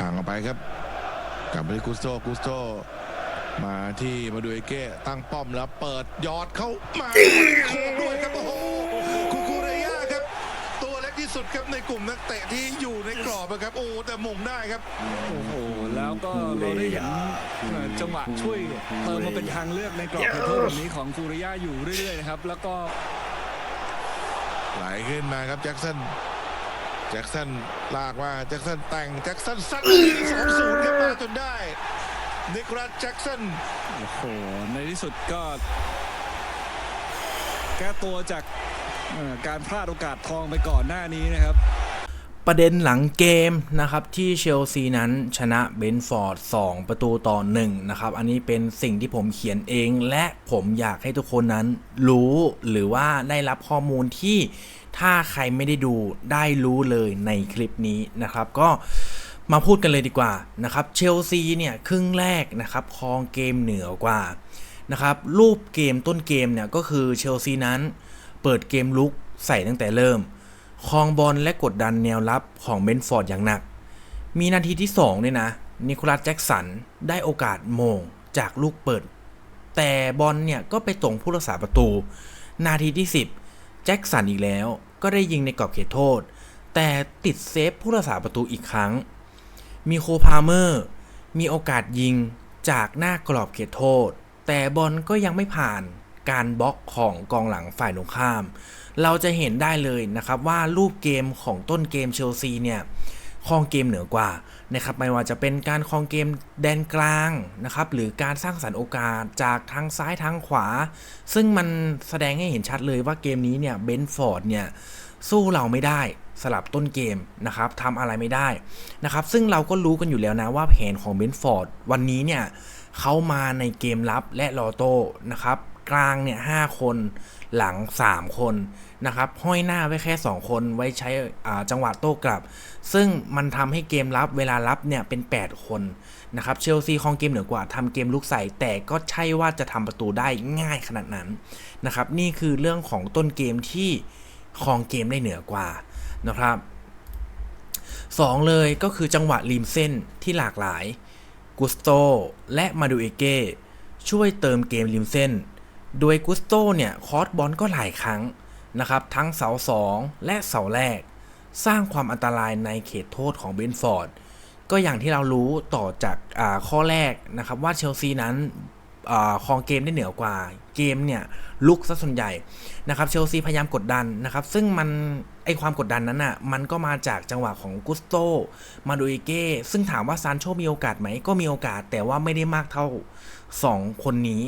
ห่างออกไปครับกลับไปที่กุสโตกุสโตมาที่มาดูเอเก้ตั้งป้อมแล้วเปิดยอดเข้ามาโคงด้วยครับโอ้โหคูคูเรย่าครับ ตัวเล็กที่สุดครับในกลุ่มนักเตะที่อยู่ในกรอบนะครับโอ้แต่หมุงได้ครับโอ้โหแล้วก็เราได้เห็นเอ่อจังหวะช่วยเติมมาเป็นทางเลือกในกรอบเขตโทษแบบนี้ของคูริยาอยู่เรื่อยๆนะครับ แล้วก็ไหลขึ้นมาครับแจ็คสัน แจ็คสันลากว่าแจ็คสันแต่งแจ็คสันซัดสองศูนย์ขึ้นมาจนได้นิโคลัสแจ็คสันโอ้โหในที่สุดก็แก้ตัวจากการพลาดโอกาสทองไปก่อนหน้านี้นะครับ ประเด็นหลังเกมนะครับที่เชลซีนั้นชนะเบนฟอร์ด 2 ประตูต่อ1นะครับอันนี้เป็นสิ่งที่ผมเขียนเอง และผมอยากให้ทุกคนนั้นรู้หรือว่าได้รับข้อมูลที่ถ้าใครไม่ได้ดูได้รู้เลยในคลิปนี้นะครับ ก็มาพูดกันเลยดีกว่านะครับเชลซีเนี่ยครึ่งแรกนะครับครองเกมเหนือกว่านะครับรูปเกมต้นเกมเนี่ยก็คือเชลซีนั้นเปิดเกมลุกใส่ตั้งแต่เริ่ม ครองบอลและกดดันแนวรับของเบนฟอร์ดอย่างหนัก มีนาทีที่2เนี่ยนะ นิโคลัสแจ็กสันได้โอกาสโมงจากลูกเปิด แต่บอลเนี่ยก็ไปตรงผู้รักษาประตู นาทีที่ 10 แจ็คสันอีกแล้ว ก็ได้ยิงในกรอบเขตโทษ แต่ติดเซฟผู้รักษาประตูอีกครั้ง มีโคพาเมอร์ มีโอกาสยิงจากหน้ากรอบเขตโทษ แต่บอลก็ยังไม่ผ่านการบล็อกของกองหลังฝ่ายตรงข้าม เราจะเห็นได้เลยนะครับว่ารูปเกมของต้นเกมเชลซีเนี่ยครองเกมเหนือกว่านะครับไม่ว่าจะเป็นการครองเกมแดนกลางนะครับหรือการสร้างสรรค์โอกาสจากทางซ้ายทางขวา ซึ่งมันแสดงให้เห็นชัดเลยว่าเกมนี้เนี่ยเบนฟอร์ดเนี่ยสู้เราไม่ได้สลับต้นเกมนะครับทำอะไรไม่ได้นะครับซึ่งเราก็รู้กันอยู่แล้วนะว่าแผนของเบนฟอร์ดวันนี้เนี่ย เขามาในเกมรับและลอโต้นะครับ กลางเนี่ยหคนหลัง 3 คนนะครับห้อยหน้าไว้แค่ 2 คนไว้ใช้จังหวะโต้กลับ ซึ่งมันทำให้เกมรับเวลารับเนี่ยเป็น 8 คนนะครับเชลซีครองเกมเหนือกว่าทำเกมลุกใส่แต่ก็ใช่ว่าจะทำประตูได้ง่ายขนาดนั้นนะครับนี่คือเรื่องของต้นเกมที่ครองเกมได้เหนือกว่านะครับสองเลยก็คือจังหวะริมเส้นที่หลากหลาย กุสโตและมาดูเอเก้ช่วยเติมเกมริมเส้น โดยกุสโตเนี่ยคอร์สบอลก็หลายครั้งนะครับทั้งเสา 2 และเสาแรก สร้างความอันตรายในเขตโทษของเบนฟอร์ด ก็อย่างที่เรารู้ต่อจากาข้อแรกนะครับว่าเชลซีนั้นอครองเกมได้เหนือกว่าเกมเนี่ยลุกซะส่วนใหญ่นะครับเชลซีพยายามกดดันนะครับซึ่งมัน อความกดดันนั้นอะมันก็มาจากจังหวะของกุสโตมาดูเอเก้ซึ่งถามว่าซานโชมีโอกาสไหมก็มีโอกาส แต่ว่าไม่ได้มากเท่า 2 คนนี้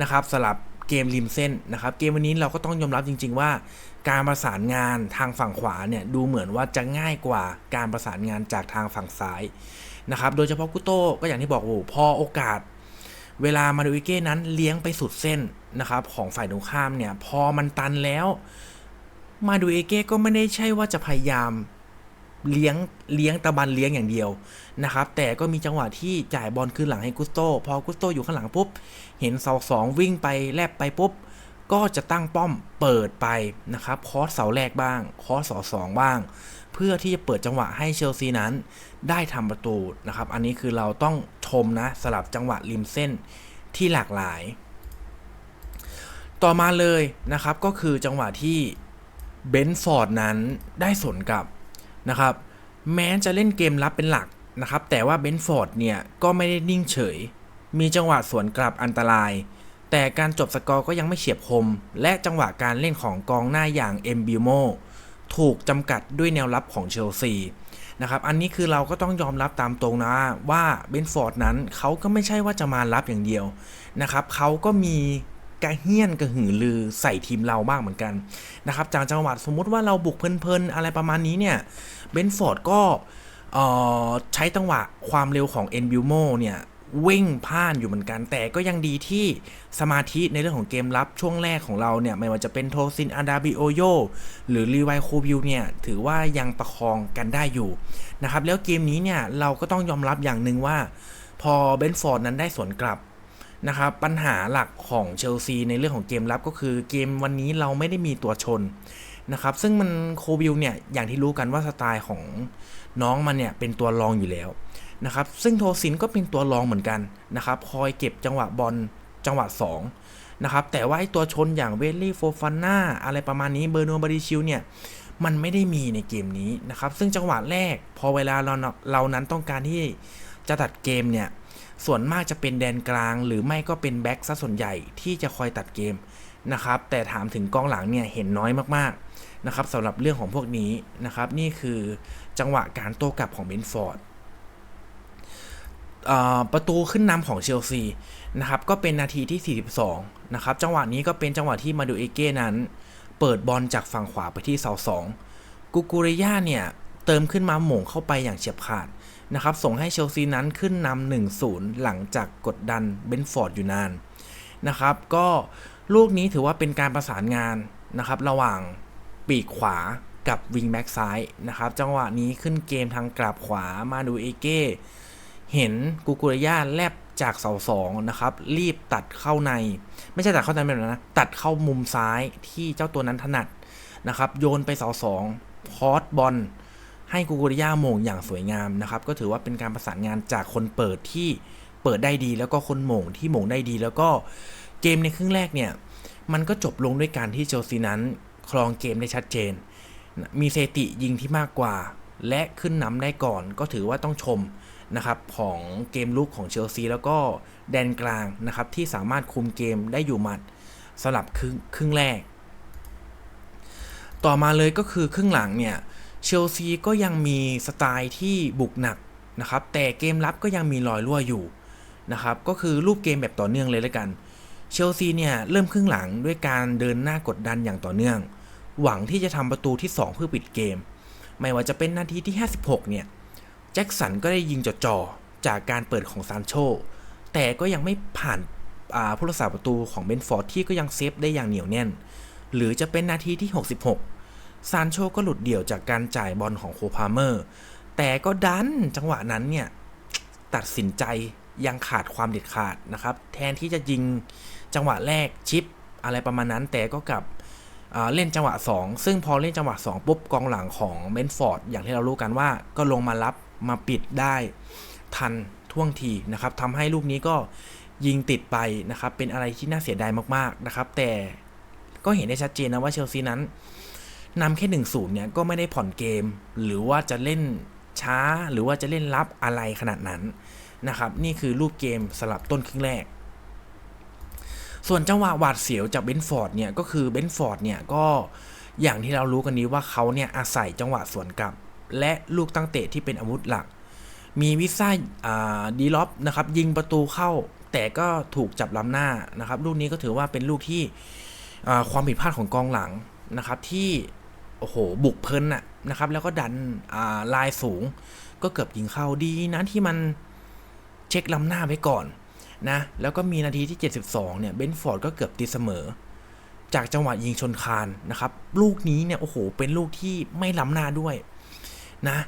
นะครับสลับเกมริมเส้นนะครับเกมวันนี้เราก็ต้องยอมรับจริง ๆ ว่า การประสานงานทางฝั่งขวาเนี่ยดูเหมือนว่าจะง่ายกว่าการประสานงานจากทางฝั่งซ้ายนะครับโดยเฉพาะกุโต้ก็อย่างที่บอกโอ้พอโอกาส เวลามาดูอิเก้นั้นเลี้ยงไปสุดเส้นนะครับของฝ่ายตรงข้ามเนี่ยพอมันตันแล้ว มาดูเอเก้ก็ไม่ได้ใช่ว่าจะพยายามเลี้ยงเลี้ยงตะบันเลี้ยงอย่างเดียวนะครับ แต่ก็มีจังหวะที่จ่ายบอลคืนหลังให้กุสโต พอกุสโตอยู่ข้างหลังปุ๊บ เห็นเสาสองวิ่งไปแลบไปปุ๊บ ก็จะตั้งป้อมเปิดไปนะครับ คอสเสาแรกบ้าง คอสเสาสองบ้าง เพื่อที่จะเปิดจังหวะให้เชลซีนั้น ได้ทำประตูนะครับ อันนี้คือเราต้องชมนะสลับจังหวะริมเส้นที่หลากหลาย ต่อมาเลยนะครับก็คือจังหวะที่ เบนฟอร์ดนั้นได้สวนกลับนะครับ แม้จะเล่นเกมรับเป็นหลักนะครับ แต่ว่าเบนฟอร์ดเนี่ยก็ไม่ได้นิ่งเฉย มีจังหวะสวนกลับอันตราย แต่การจบสกอร์ก็ยังไม่เฉียบคม และจังหวะการเล่นของกองหน้าอย่างเอ็มบิโมถูกจำกัดด้วยแนวรับของเชลซีนะครับอันนี้คือเราก็ต้องยอมรับตามตรงนะว่าเบนฟอร์ดนั้นเขาก็ไม่ใช่ว่าจะมารับอย่างเดียวนะครับเขาก็มี กระเฮี้ยนกระหือรือใส่ทีมเราบ้างเหมือนกันนะครับจากจังหวัดสมมุติว่าเราบุกเพลินๆอะไรประมาณนี้เนี่ยเบนฟอร์ดก็ใช้จังหวะความเร็วของเอ็นบิวโมเนี่ยวิ่งพ่านอยู่เหมือนกัน แต่ก็ยังดีที่สมาธิในเรื่องของเกมรับช่วงแรกของเราเนี่ย ไม่ว่าจะเป็นโทซินอาดาบิโอโยหรือรีไวโคบิวเนี่ย ถือว่ายังประคองกันได้อยู่นะครับ แล้วเกมนี้เนี่ย เราก็ต้องยอมรับอย่างหนึ่งว่า พอเบนฟอร์ดนั้นได้สวนกลับ นะครับปัญหาหลักของเชลซีในเรื่องของเกมรับก็คือเกมวันนี้เราไม่ได้มีตัวชนนะครับซึ่งมันโคบิลเนี่ยอย่างที่รู้กันว่าสไตล์ของน้องมันเนี่ยเป็นตัวรองอยู่แล้วนะครับซึ่งโทซินก็เป็นตัวรองเหมือนกันนะครับคอยเก็บจังหวะบอลจังหวะ2นะครับแต่ว่าไอตัวชนอย่างเวลลี่โฟฟาน่าอะไรประมาณนี้เบอร์นัวบาริชิลเนี่ยมันไม่ได้มีในเกมนี้นะครับซึ่งจังหวะแรกพอเวลาเราเรานั้นต้องการที่จะตัดเกมเนี่ย ส่วนมากจะเป็นแดนกลาง หรือไม่ก็เป็นแบ็กซะส่วนใหญ่ที่จะคอยตัดเกมนะครับ แต่ถามถึงกองหลังเนี่ยเห็นน้อยมากๆนะครับสำหรับเรื่องของพวกนี้นะครับ นี่คือจังหวะการโต้กลับของเบนฟอร์ดประตูขึ้นนำของเชลซีนะครับก็เป็นนาทีที่ 42 นะครับ จังหวะนี้ก็เป็นจังหวะที่มาดูเอเก้นั้น เปิดบอลจากฝั่งขวาไปที่เสาสองกูกูเรย่าเนี่ย เติมขึ้นมาหม่งเข้าไปอย่างเฉียบขาด นะครับส่งให้เชลซีนั้นขึ้นนำ1-0 หลังจากกดดันเบนฟอร์ดอยู่นานนะครับ ก็ลูกนี้ถือว่าเป็นการประสานงานนะครับ ระหว่างปีกขวากับวิงแบ็กซ้ายนะครับ จังหวะนี้ขึ้นเกมทางกลับขวามาดูเอเก้เห็นกูกุระยาแลบจากเสาสองนะครับ รีบตัดเข้าใน ไม่ใช่ตัดเข้าในแบบนั้นนะ ตัดเข้ามุมซ้ายที่เจ้าตัวนั้นถนัดนะครับ โยนไปเสาสองพอสบอล ให้กูกุระยาโมงอย่างสวยงามนะครับ ก็ถือว่าเป็นการประสานงานจากคนเปิดที่เปิดได้ดี แล้วก็คนโมงที่โมงได้ดี แล้วก็เกมในครึ่งแรกเนี่ยมันก็จบลงด้วยการที่เชลซีนั้นครองเกมได้ชัดเจน มีเซติยิงที่มากกว่า และขึ้นนำได้ก่อนก็ถือว่าต้องชมนะครับของเกมลุกของเชลซีแล้วก็แดนกลางนะครับที่สามารถคุมเกมได้อยู่หมัดสลับครึ่งครึ่งแรก ต่อมาเลยก็คือครึ่งหลังเนี่ย เชลซีก็ยังมีสไตล์ที่บุกหนักนะครับแต่เกมรับก็ยังมีรอยรั่วอยู่นะครับก็คือรูปเกมแบบต่อเนื่องเลยละกัน เชลซีเนี่ยเริ่มครึ่งหลังด้วยการเดินหน้ากดดันอย่างต่อเนื่อง หวังที่จะทำประตูที่ 2 เพื่อปิดเกม ไม่ว่าจะเป็นนาทีที่ 56 เนี่ยแจ็คสันก็ได้ยิงจ่อๆจากการเปิดของซานโชแต่ก็ยังไม่ผ่านผู้รักษาประตูของเบนฟอร์ดที่ก็ยังเซฟได้อย่างเหนียวแน่น หรือจะเป็นนาทีที่ 66 ซานโชก็หลุดเดี่ยวจากการจ่ายบอลของโคพาเมอร์ แต่ก็ดันจังหวะนั้นเนี่ย ตัดสินใจยังขาดความเด็ดขาดนะครับ แทนที่จะยิงจังหวะแรกชิปอะไรประมาณนั้น แต่ก็กลับเล่นจังหวะ 2 ซึ่งพอเล่นจังหวะ 2 ปุ๊บกองหลังของเบนฟอร์ดอย่างที่เรารู้กันว่าก็ลงมารับมาปิดได้ทันท่วงทีนะครับทำให้ลูกนี้ก็ยิงติดไปนะครับ เป็นอะไรที่น่าเสียดายมากๆนะครับ แต่ก็เห็นได้ชัดเจนนะว่าเชลซีนั้น นำแค่1นศูนย์เนี่ยก็ไม่ได้ผ่อนเกม หรือว่าจะเล่นช้าหรือว่าจะเล่นรับอะไรขนาดนั้นนะครับนี่คือรูปเกมสลับต้นครึ่งแรก ส่วนจังหวะหวาดเสียวจากเบนฟอร์ดเนี่ยก็คือเบนฟอร์ดเนี่ยก็อย่างที่เรารู้กันนี้ว่าเขาเนี่ยอาศัยจังหวะสวนกลับ และลูกตั้งเตะที่เป็นอาวุธหลัก มีวิซ่าดีล็อปนะครับยิงประตูเข้า แต่ก็ถูกจับล้ำหน้านะครับลูกนี้ก็ถือว่าเป็นลูกที่ความผิดพลาดของกองหลังนะครับที่ โอ้โห บุกเพลินอะนะครับ แล้วก็ดันลายสูง ก็เกือบยิงเข้าดีนะที่มันเช็คล้ำหน้าไว้ก่อนนะ แล้วก็มีนาทีที่ 72 เนี่ย เบนฟอร์ดก็เกือบตีเสมอ จากจังหวะยิงชนคานนะครับ ลูกนี้เนี่ย โอ้โห เป็นลูกที่ไม่ล้ำหน้าด้วยนะ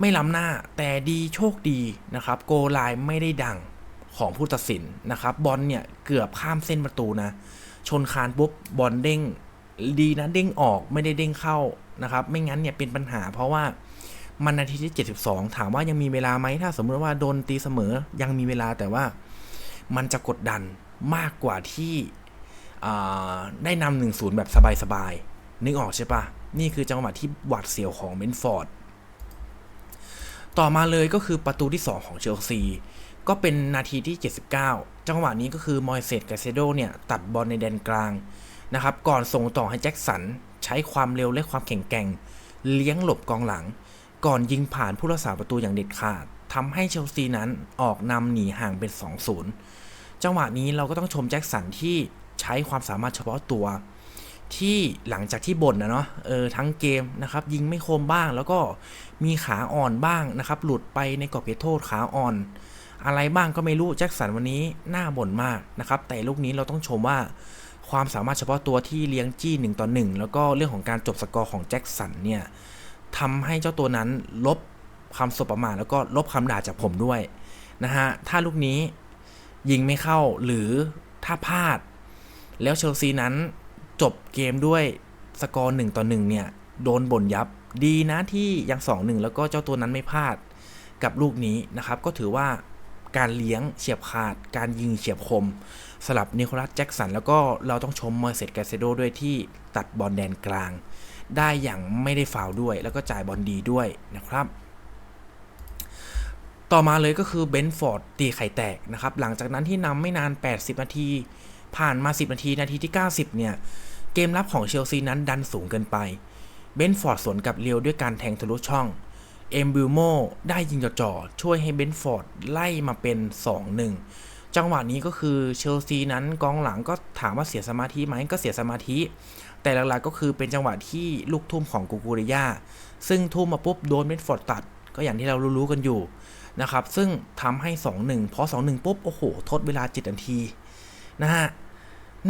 ไม่ล้ำหน้า แต่ดีโชคดีนะครับ โกไลน์ไม่ได้ดังของผู้ตัดสินนะครับ บอลเนี่ย เกือบข้ามเส้นประตูนะ ชนคานปุ๊บบอลเด้ง ดีนะเด้งออกไม่ได้เด้งเข้านะครับ ไม่งั้นเนี่ยเป็นปัญหา เพราะว่ามันนาทีที่ 72 ถามว่ายังมีเวลาไหมถ้าสมมติว่าโดนตีเสมอยังมีเวลาแต่ว่ามันจะกดดันมากกว่าที่ได้นำหนึ่งศูนย์แบบสบายๆ นึกออกใช่ปะนี่คือจังหวะที่หวาดเสียวของเบนฟอร์ด ต่อมาเลยก็คือประตูที่ 2 ของเชลซี ก็เป็นนาทีที่ 79 จังหวะนี้ก็คือมอยเซตกาเซโดเนี่ย ตัดบอลในแดนกลาง นะครับ ก่อนส่งต่อให้แจ็คสัน ใช้ความเร็วและความแข็งแกร่ง เลี้ยงหลบกองหลัง ก่อนยิงผ่านผู้รักษาประตูอย่างเด็ดขาดทำให้เชลซีนั้นออกนำหนีห่างเป็น 2-0 จังหวะนี้เราก็ต้องชมแจ็คสันที่ใช้ความสามารถเฉพาะตัว ที่หลังจากที่บ่นนะเนาะเออทั้งเกมนะครับ ยิงไม่คมบ้างแล้วก็มีขาอ่อนบ้างนะครับ หลุดไปในกรอบเขตโทษขาอ่อน อะไรบ้างก็ไม่รู้แจ็คสันวันนี้หน่าบ่นมากนะครับ แต่ลูกนี้เราต้องชมว่า ความสามารถเฉพาะตัวที่เลี้ยงจี้หนึ่งต่อหนึ่งแล้วก็เรื่องของการจบสกอร์ของแจ็คสันเนี่ยทำให้เจ้าตัวนั้นลบคำสบประมาทแล้วก็ลบคำด่าจากผมด้วยนะฮะ ถ้าลูกนี้ยิงไม่เข้าหรือถ้าพลาด แล้วเชลซีนั้นจบเกมด้วยสกอร์หนึ่งต่อหนึ่งเนี่ย โดนบ่นยับดีนะที่ยังสองหนึ่งแล้วก็เจ้าตัวนั้นไม่พลาดกับลูกนี้นะครับ ก็ถือว่า การเลี้ยงเฉียบขาด การยิงเฉียบคมสลับนิโคลัสแจ็กสันแล้วก็เราต้องชมเมอร์เซตแกเซโดด้วยที่ตัดบอลแดนกลาง ได้อย่างไม่ได้ฟาวด้วย แล้วก็จ่ายบอลดีด้วยนะครับ ต่อมาเลยก็คือเบนฟอร์ดตีไข่แตกนะครับ หลังจากนั้นที่นำไม่นาน 80 นาที ผ่านมา 10 นาที นาทีที่ 90 เนี่ย เกมรับของเชลซีนั้นดันสูงเกินไป เบนฟอร์ดสวนกับเร็วด้วยการแทงทะลุช่อง เอมบิลโมได้ยิงจ่อๆช่วยให้เบนฟอร์ดไล่มาเป็น 2-1 จังหวะนี้ก็คือเชลซีนั้นกองหลังก็ถามว่าเสียสมาธิไหมก็เสียสมาธิ แต่หลักๆก็คือเป็นจังหวะที่ลูกทุ่มของกูกูริยาซึ่งทุ่มมาปุ๊บโดนเบนฟอร์ดตัด ก็อย่างที่เรารู้ๆกันอยู่นะครับ ซึ่งทำให้ 2-1 พอ 2-1 ปุ๊บ โอ้โห ทดเวลาจิตนาที นะฮะ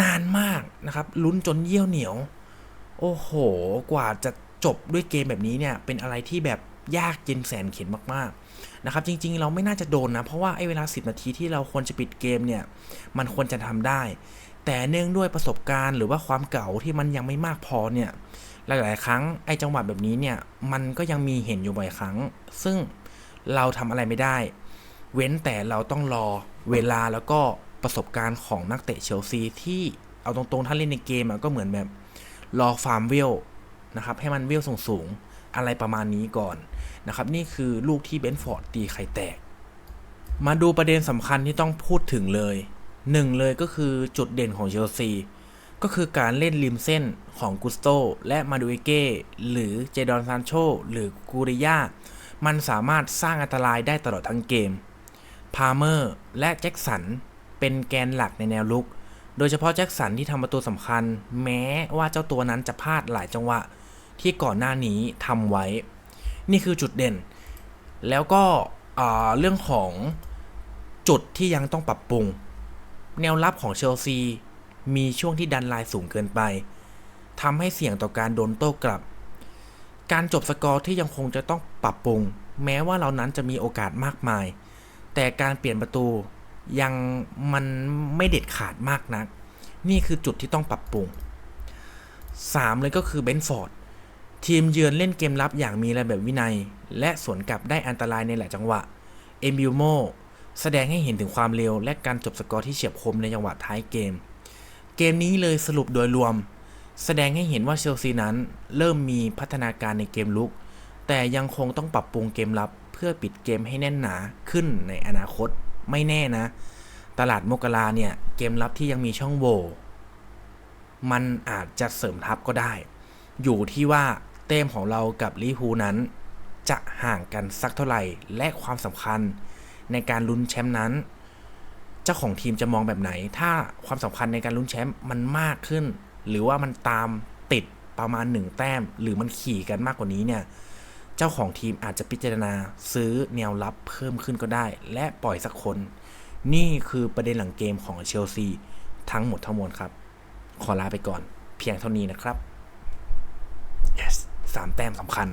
นานมากนะครับ ลุ้นจนเยี่ยวเหนียว โอ้โห กว่าจะจบด้วยเกมแบบนี้เนี่ย เป็นอะไรที่แบบ ยากเย็นแสนเข็นมากๆนะครับจริงๆ เราไม่น่าจะโดนนะ เพราะว่าไอ้เวลา 10 นาทีที่เราควรจะปิดเกมเนี่ยมันควรจะทำได้ แต่เนื่องด้วยประสบการณ์หรือว่าความเก่าที่มันยังไม่มากพอเนี่ยหลายๆ ครั้งไอ้จังหวะแบบนี้เนี่ยมันก็ยังมีเห็นอยู่บ่อยครั้ง ซึ่งเราทำอะไรไม่ได้ เว้นแต่เราต้องรอเวลาแล้วก็ประสบการณ์ของนักเตะเชลซีที่เอาตรงๆ ถ้าเล่นในเกมก็เหมือนแบบรอฟาร์มเวลนะครับให้มันเวลสูงๆ อะไรประมาณนี้ก่อนนะครับ นี่คือลูกที่เบนฟอร์ดตีไข่แตก มาดูประเด็นสำคัญที่ต้องพูดถึงเลยหนึ่งเลยก็คือจุดเด่นของเชลซีก็คือการเล่นริมเส้นของกุสโตและมาดูเอเก้หรือเจดอนซานโชหรือกูริยามันสามารถสร้างอันตรายได้ตลอดทั้งเกม พาเมอร์และแจ็คสันเป็นแกนหลักในแนวลุก โดยเฉพาะแจ็คสันที่ทำประตูสำคัญ แม้ว่าเจ้าตัวนั้นจะพลาดหลายจังหวะ ที่ก่อนหน้านี้ทำไว้ นี่คือจุดเด่น แล้วก็เรื่องของจุดที่ยังต้องปรับปรุง แนวรับของเชลซีมีช่วงที่ดันไลน์สูงเกินไปทำให้เสี่ยงต่อการโดนโต้กลับ การจบสกอร์ที่ยังคงจะต้องปรับปรุง แม้ว่าเรานั้นจะมีโอกาสมากมาย แต่การเปลี่ยนประตูยังมันไม่เด็ดขาดมากนัก นี่คือจุดที่ต้องปรับปรุง 3 เลยก็คือเบนฟอร์ด ทีมเยือนเล่นเกมรับอย่างมีระเบียบวินัย และสวนกลับได้อันตรายในหลายจังหวะ เอมิลโมแสดงให้เห็นถึงความเร็ว และการจบสกอร์ที่เฉียบคมในจังหวะท้ายเกม เกมนี้เลยสรุปโดยรวม แสดงให้เห็นว่าเชลซีนั้น เริ่มมีพัฒนาการในเกมลุก แต่ยังคงต้องปรับปรุงเกมรับเพื่อปิดเกมให้แน่นหนาขึ้นในอนาคตไม่แน่นะ ตลาดมกราเนี่ยเกมรับที่ยังมีช่องโหว่มันอาจจะเสริมทัพก็ได้ อยู่ที่ว่า เต้มของเรากับลิเวอร์พูนั้น จะห่างกันสักเท่าไหร่และความสำคัญในการลุ้นแชมป์นั้น เจ้าของทีมจะมองแบบไหน ถ้าความสำคัญในการลุ้นแชมป์มันมากขึ้น หรือว่ามันตามติดประมาณหนึ่งแต้ม หรือมันขี่กันมากกว่านี้เนี่ยเจ้าของทีมอาจจะพิจารณาซื้อแนวรับเพิ่มขึ้นก็ได้ และปล่อยสักคน นี่คือประเด็นหลังเกมของเชลซีทั้งหมดทั้งมวลครับ ขอลาไปก่อนเพียงเท่านี้นะครับ yes สามแต้มสำคัญ